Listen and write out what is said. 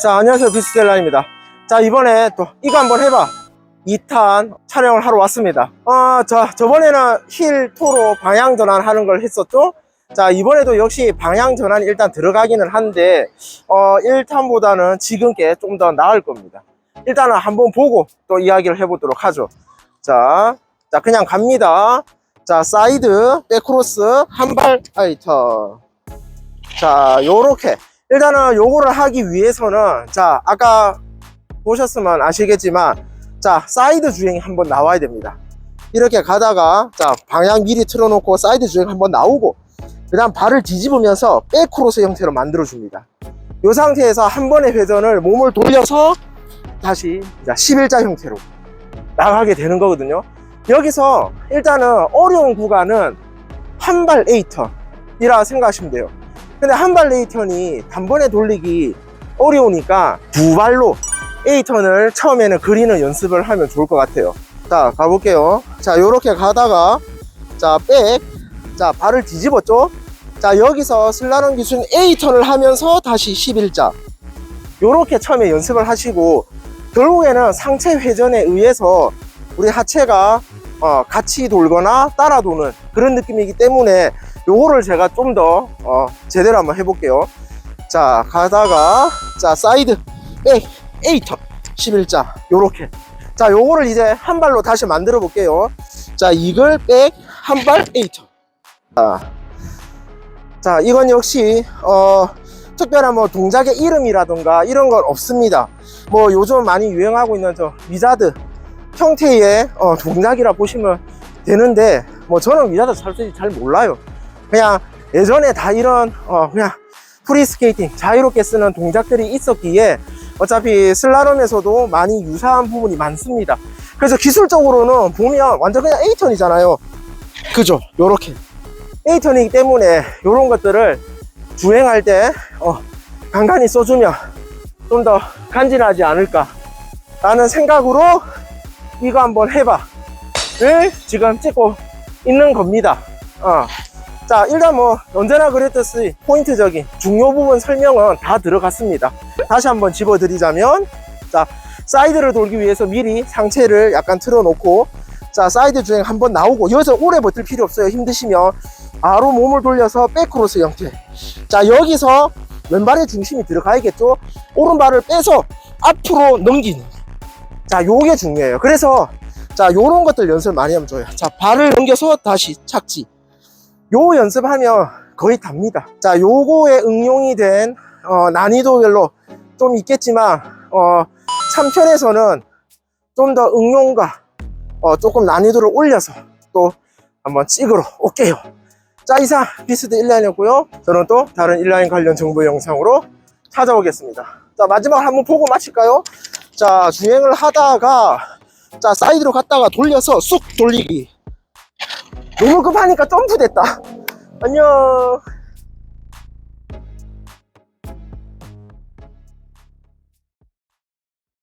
자, 안녕하세요. 비스텔라입니다. 자, 이번에 또 이거 한번 해봐. 2탄 촬영을 하러 왔습니다. 아, 자, 저번에는 힐, 토로 방향 전환 하는 걸 했었죠? 자, 이번에도 역시 방향 전환이 일단 들어가기는 한데, 어, 1탄보다는 지금 게 좀 더 나을 겁니다. 일단은 한번 보고 또 이야기를 해보도록 하죠. 자, 자, 그냥 갑니다. 자, 사이드, 백크로스, 한발 아이터. 자, 요렇게. 일단은 요거를 하기 위해서는, 자, 아까 보셨으면 아시겠지만, 자, 사이드 주행이 한번 나와야 됩니다. 이렇게 가다가, 자, 방향 미리 틀어놓고 사이드 주행 한번 나오고, 그 다음 발을 뒤집으면서 백크로스 형태로 만들어 줍니다. 이 상태에서 한 번의 회전을 몸을 돌려서 다시 자, 11자 형태로 나가게 되는 거거든요. 여기서 일단은 어려운 구간은 한발 에이턴이라 생각하시면 돼요. 근데 한발 에이턴이 단번에 돌리기 어려우니까 두 발로 에이턴을 처음에는 그리는 연습을 하면 좋을 것 같아요. 자, 가볼게요. 자, 요렇게 가다가 자, 백. 자, 발을 뒤집었죠? 자, 여기서 슬라롬 기준 A턴을 하면서 다시 11자. 요렇게 처음에 연습을 하시고, 결국에는 상체 회전에 의해서 우리 하체가 어, 같이 돌거나 따라 도는 그런 느낌이기 때문에 요거를 제가 좀 더 어, 제대로 한번 해볼게요. 자, 가다가, 자, 사이드, 백, A턴, 11자. 요렇게. 자, 요거를 이제 한 발로 다시 만들어 볼게요. 자, 이글, 백, 한 발, A턴. 자, 자, 이건 역시, 어, 특별한 뭐 동작의 이름이라던가 이런 건 없습니다. 뭐 요즘 많이 유행하고 있는 저 위자드 형태의 어, 동작이라 보시면 되는데, 뭐 저는 위자드 솔직히 잘 몰라요. 그냥 예전에 다 이런, 어, 그냥 프리스케이팅, 자유롭게 쓰는 동작들이 있었기에 어차피 슬라롬에서도 많이 유사한 부분이 많습니다. 그래서 기술적으로는 보면 완전 그냥 에이턴이잖아요. 그죠? 요렇게. 에이턴이기 때문에 이런 것들을 주행할 때 어, 간간히 써주면 좀 더 간지나지 않을까 라는 생각으로 이거 한번 해봐 를 지금 찍고 있는 겁니다 어. 자 일단 뭐 언제나 그랬듯이 포인트적인 중요 부분 설명은 다 들어갔습니다. 다시 한번 집어드리자면 자 사이드를 돌기 위해서 미리 상체를 약간 틀어놓고 자 사이드 주행 한번 나오고 여기서 오래 버틸 필요 없어요. 힘드시면 바로 몸을 돌려서 백크로스 형태. 자 여기서 왼발의 중심이 들어가야겠죠? 오른발을 빼서 앞으로 넘기는. 자 요게 중요해요. 그래서 자 요런 것들 연습 많이 하면 좋아요. 자 발을 넘겨서 다시 착지 요 연습하면 거의 답니다. 자 요거에 응용이 된 어, 난이도별로 좀 있겠지만 어, 참편에서는 좀 더 응용과 어, 조금 난이도를 올려서 또 한번 찍으러 올게요. 자 이상 비스드 1라인이었고요. 저는 또 다른 1라인 관련 정보 영상으로 찾아오겠습니다. 자 마지막 한번 보고 마칠까요? 자 주행을 하다가 자 사이드로 갔다가 돌려서 쑥 돌리기 너무 급하니까 점프 됐다. 안녕